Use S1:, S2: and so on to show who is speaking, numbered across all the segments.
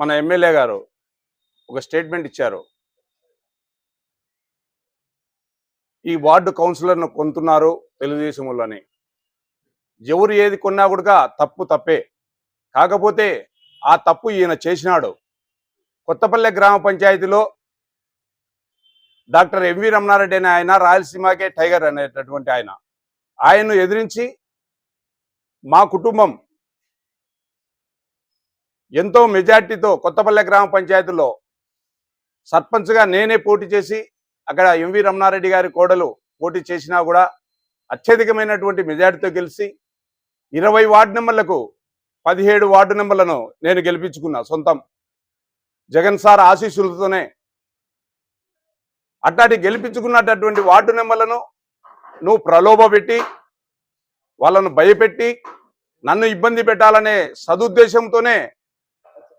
S1: మన ఎమ్మెల్యే గారు ఒక స్టేట్మెంట్ ఇచ్చారు. ఈ వార్డు కౌన్సిలర్ను కొంటున్నారు తెలుగుదేశం వాళ్ళని. ఎవరు ఏది కొన్నా కూడా తప్పు తప్పే. కాకపోతే ఆ తప్పు ఈయన చేసినాడు. కొత్తపల్లె గ్రామ పంచాయతీలో డాక్టర్ ఎంవి రమణారెడ్డి అనే ఆయన రాయలసీమకే టైగర్ అనేటటువంటి ఆయన. ఆయన్ను ఎదిరించి మా కుటుంబం ఎంతో మెజార్టీతో కొత్తపల్లె గ్రామ పంచాయతీలో సర్పంచ్గా నేనే పోటీ చేసి అక్కడ ఎంవి రమణారెడ్డి గారి కోడలు పోటీ చేసినా కూడా అత్యధికమైనటువంటి మెజార్టీతో గెలిచి ఇరవై వార్డు నెంబర్లకు పదిహేడు వార్డు నెంబర్లను నేను గెలిపించుకున్నా సొంతం. జగన్ సార్ ఆశీస్సులతోనే అట్లాంటి గెలిపించుకున్నటువంటి వార్డు నెంబర్లను నువ్వు ప్రలోభ పెట్టి వాళ్ళను భయపెట్టి నన్ను ఇబ్బంది పెట్టాలనే సదుద్దేశంతోనే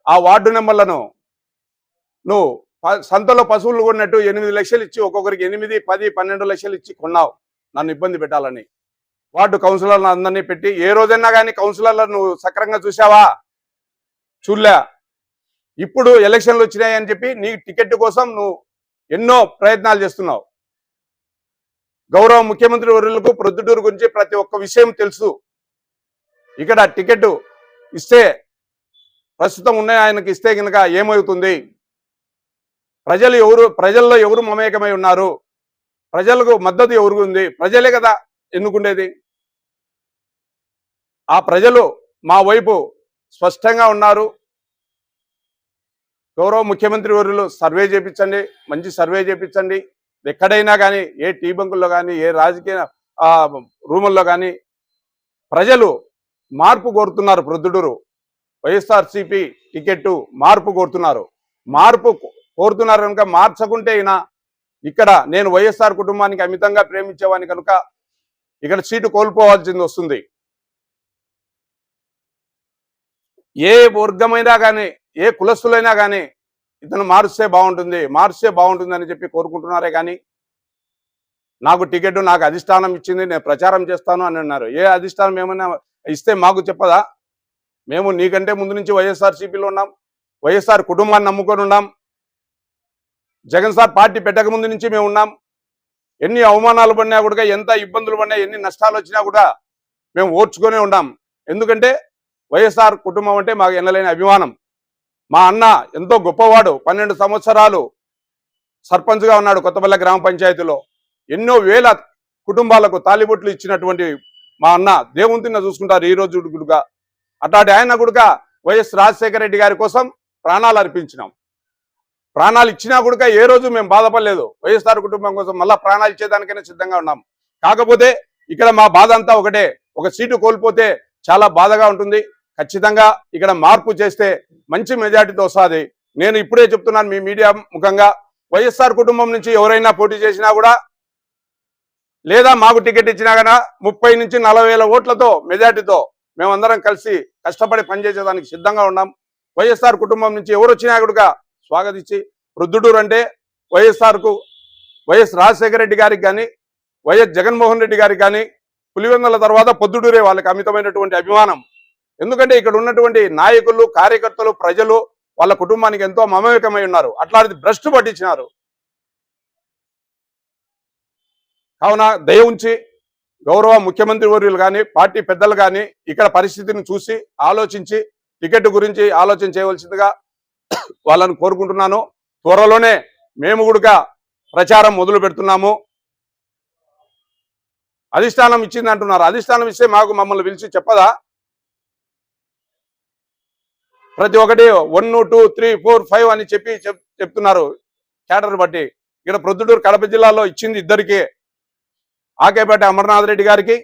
S1: ఆ వార్డు నెంబర్లను నువ్వు సంతలో పశువులు కొన్నట్టు ఎనిమిది లక్షలు ఇచ్చి ఒక్కొక్కరికి ఎనిమిది పది పన్నెండు లక్షలు ఇచ్చి కొన్నావు. నన్ను ఇబ్బంది పెట్టాలని. వార్డు కౌన్సిలర్లను అందరినీ పెట్టి ఏ రోజైనా కానీ కౌన్సిలర్లను నువ్వు సక్రంగా చూసావా చూడలే. ఇప్పుడు ఎలక్షన్లు వచ్చినాయని చెప్పి నీ టికెట్ కోసం నువ్వు ఎన్నో ప్రయత్నాలు చేస్తున్నావు. గౌరవ ముఖ్యమంత్రి వర్యులకు ప్రొద్దుటూరు గురించి ప్రతి ఒక్క విషయం తెలుసు. ఇక్కడ టికెట్ ఇస్తే ప్రస్తుతం ఉన్న ఆయనకి ఇస్తే కనుక ఏమవుతుంది? ప్రజలు ఎవరు ప్రజల్లో ఎవరు మమేకమై ఉన్నారు? ప్రజలకు మద్దతు ఎవరు ఉంది ప్రజలే కదా ఎన్నుకుండేది ఆ ప్రజలు మా వైపు స్పష్టంగా ఉన్నారు. గౌరవ ముఖ్యమంత్రి వర్యులు సర్వే చేపించండి మంచి సర్వే చేపించండి. ఎక్కడైనా కానీ ఏ టీ బంకుల్లో కానీ ఏ రాజకీయ రూముల్లో కానీ ప్రజలు మార్పు కోరుతున్నారు ప్రొద్దుటూరు వైఎస్ఆర్సీపీ టికెట్ మార్పు కోరుతున్నారు. మార్పు కోరుతున్నారు కనుక మార్చకుంటే అయినా ఇక్కడ నేను వైఎస్ఆర్ కుటుంబానికి అమితంగా ప్రేమించేవాని కనుక ఇక్కడ సీటు కోల్పోవాల్సింది వస్తుంది. ఏ వర్గమైనా కానీ ఏ కులస్తులైనా కానీ ఇతను మారుస్తే బాగుంటుంది మారుస్తే బాగుంటుంది అని చెప్పి కోరుకుంటున్నారే కానీ నాకు టికెట్ నాకు అధిష్టానం ఇచ్చింది నేను ప్రచారం చేస్తాను అని అన్నారు. ఏ అధిష్టానం ఏమైనా ఇస్తే మాకు చెప్పదా? మేము నీకంటే ముందు నుంచి వైఎస్ఆర్ సిపిలో ఉన్నాం వైఎస్ఆర్ కుటుంబాన్ని నమ్ముకొని ఉన్నాం. జగన్ సార్ పార్టీ పెట్టక ముందు నుంచి మేము ఉన్నాం. ఎన్ని అవమానాలు పడినా కూడా ఎంత ఇబ్బందులు పడినా ఎన్ని నష్టాలు వచ్చినా కూడా మేము ఓర్చుకొని ఉన్నాం. ఎందుకంటే వైఎస్ఆర్ కుటుంబం అంటే మాకు ఎన్నలేని అభిమానం. మా అన్న ఎంతో గొప్పవాడు పన్నెండు సంవత్సరాలు సర్పంచ్గా ఉన్నాడు కొత్తపల్లె గ్రామ పంచాయతీలో. ఎన్నో వేల కుటుంబాలకు తాలిబొట్లు ఇచ్చినటువంటి మా అన్న దేవుంతిని చూసుకుంటారు ఈ రోజు గుడుగా. అట్లాంటి ఆయన గుడుగా వైఎస్ రాజశేఖర రెడ్డి గారి కోసం ప్రాణాలు అర్పించినాం. ప్రాణాలు ఇచ్చినా కూడా ఏ రోజు మేము బాధపడలేదు. వైఎస్ఆర్ కుటుంబం కోసం మళ్ళా ప్రాణాలు ఇచ్చేదానికైనా సిద్ధంగా ఉన్నాం. కాకపోతే ఇక్కడ మా బాధ అంతా ఒకటే. ఒక సీటు కోల్పోతే చాలా బాధగా ఉంటుంది. ఖచ్చితంగా ఇక్కడ మార్పు చేస్తే మంచి మెజార్టీతో వస్తుంది. నేను ఇప్పుడే చెప్తున్నాను మీ మీడియా ముఖంగా. వైఎస్ఆర్ కుటుంబం నుంచి ఎవరైనా పోటీ చేసినా కూడా లేదా మాకు టికెట్ ఇచ్చినా కన్నా ముప్పై నుంచి నలభై వేల ఓట్లతో మెజార్టీతో మేమందరం కలిసి కష్టపడి పనిచేసేదానికి సిద్ధంగా ఉన్నాం. వైఎస్ఆర్ కుటుంబం నుంచి ఎవరు వచ్చినాయకుడుగా స్వాగతించి వృద్ధుడూరు అంటే వైఎస్ఆర్కు వైఎస్ రాజశేఖర రెడ్డి గారికి కానీ వైఎస్ జగన్మోహన్ రెడ్డి గారికి కానీ పులివెందుల తర్వాత పొద్దుటూరే వాళ్ళకి అమితమైనటువంటి అభిమానం. ఎందుకంటే ఇక్కడ ఉన్నటువంటి నాయకులు కార్యకర్తలు ప్రజలు వాళ్ళ కుటుంబానికి ఎంతో మమేకమై ఉన్నారు. అట్లాంటిది భ్రష్టు పట్టించినారు. కావున దయ ఉంచి గౌరవ ముఖ్యమంత్రి వర్యులు కానీ పార్టీ పెద్దలు కానీ ఇక్కడ పరిస్థితిని చూసి ఆలోచించి టికెట్ గురించి ఆలోచన చేయవలసిందిగా వాళ్ళని కోరుకుంటున్నాను. త్వరలోనే మేము కూడా ప్రచారం మొదలు పెడుతున్నాము. అధిష్టానం ఇచ్చింది అంటున్నారు. అధిష్టానం ఇస్తే మాకు మమ్మల్ని పిలిచి చెప్పదా? ప్రతి ఒక్కటి one two three four five అని చెప్పి చెప్- చెప్తున్నారు. క్యాడర్ బట్టి. ఇక్కడ ప్రొద్దుటూరు కడప జిల్లాలో ఇచ్చింది ఇద్దరికి. ఆకేపేట అమర్నాథ్ రెడ్డి గారికి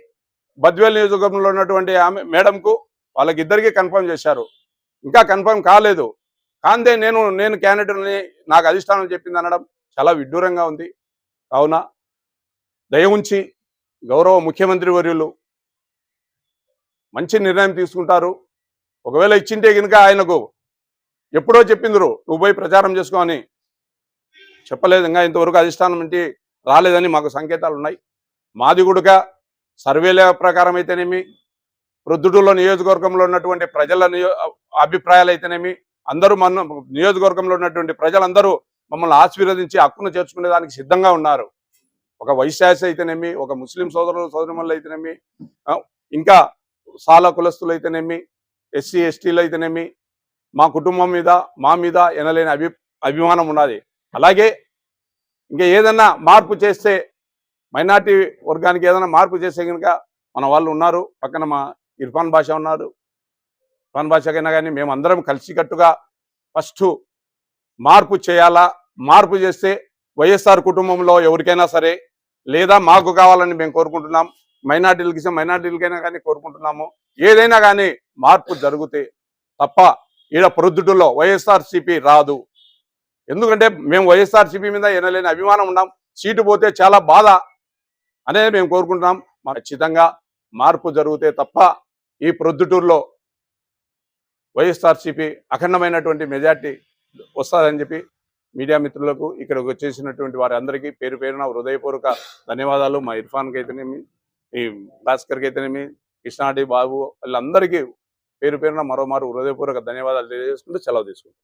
S1: బద్వేల్ నియోజకవర్గంలో ఉన్నటువంటి ఆమె మేడంకు వాళ్ళకి ఇద్దరికి కన్ఫర్మ్ చేశారు. ఇంకా కన్ఫర్మ్ కాలేదు. కాంతే నేను నేను క్యాండిడేట్ని నాకు అధిష్టానం చెప్పింది అనడం చాలా విడ్డూరంగా ఉంది. కావున దయ ఉంచి గౌరవ ముఖ్యమంత్రి వర్యులు మంచి నిర్ణయం తీసుకుంటారు. ఒకవేళ ఇచ్చింటే కనుక ఆయనకు ఎప్పుడో చెప్పిందరు నువ్వు పోయి ప్రచారం చేసుకో అని. చెప్పలేదు ఇంకా ఇంతవరకు అధిష్టానం ఇంటి రాలేదని మాకు సంకేతాలు ఉన్నాయి మాది కూడా సర్వేల ప్రకారం అయితేనేమి ప్రొద్దుటూరులో నియోజకవర్గంలో ఉన్నటువంటి ప్రజల నియో అభిప్రాయాలు అయితేనేమి అందరూ మన నియోజకవర్గంలో ఉన్నటువంటి ప్రజలందరూ మమ్మల్ని ఆశీర్వదించి హక్కును చేర్చుకునే దానికి సిద్ధంగా ఉన్నారు. ఒక వైశ్యాస అయితేనేమి ఒక ముస్లిం సోదరులు సోదరుమల్లు అయితేనేమి ఇంకా సాల కులస్తులు అయితేనేమి ఎస్సీ ఎస్టీలు అయితేనేమి మా కుటుంబం మీద మా మీద ఎనలేని అభి అభిమానం ఉన్నది. అలాగే ఇంకా ఏదన్నా మార్పు చేస్తే మైనార్టీ వర్గానికి ఏదైనా మార్పు చేసే కనుక మన వాళ్ళు ఉన్నారు పక్కన మా ఇర్ఫాన్ భాష ఉన్నారు. ఇర్ఫాన్ భాషకైనా కానీ మేము అందరం కలిసికట్టుగా ఫస్ట్ మార్పు చేయాలా? మార్పు చేస్తే వైఎస్ఆర్ కుటుంబంలో ఎవరికైనా సరే లేదా మాకు కావాలని మేము కోరుకుంటున్నాం మైనార్టీలకి ఇస్తే మైనార్టీలకైనా కానీ కోరుకుంటున్నాము. ఏదైనా కానీ మార్పు జరిగితే తప్ప ఈడ ప్రొద్దుటలో వైఎస్ఆర్ సిపి రాదు. ఎందుకంటే మేము వైఎస్ఆర్ సిపి మీద ఎనలేని అభిమానం ఉన్నాం. సీటు పోతే చాలా బాధ. అనేది మేము కోరుకుంటున్నాం. మా ఖచ్చితంగా మార్పు జరిగితే తప్ప ఈ ప్రొద్దుటూరులో వైఎస్ఆర్సీపీ అఖండమైనటువంటి మెజార్టీ వస్తుందని చెప్పి మీడియా మిత్రులకు ఇక్కడికి వచ్చేసినటువంటి వారి అందరికీ పేరు పేరున హృదయపూర్వక ధన్యవాదాలు. మా ఇర్ఫాన్కి అయితేనేమి ఈ భాస్కర్కి అయితేనేమి కృష్ణాడి బాబు వాళ్ళందరికీ పేరు పేరున మరోమారు హృదయపూర్వక ధన్యవాదాలు తెలియజేసుకుంటూ సెలవు తీసుకుంటాం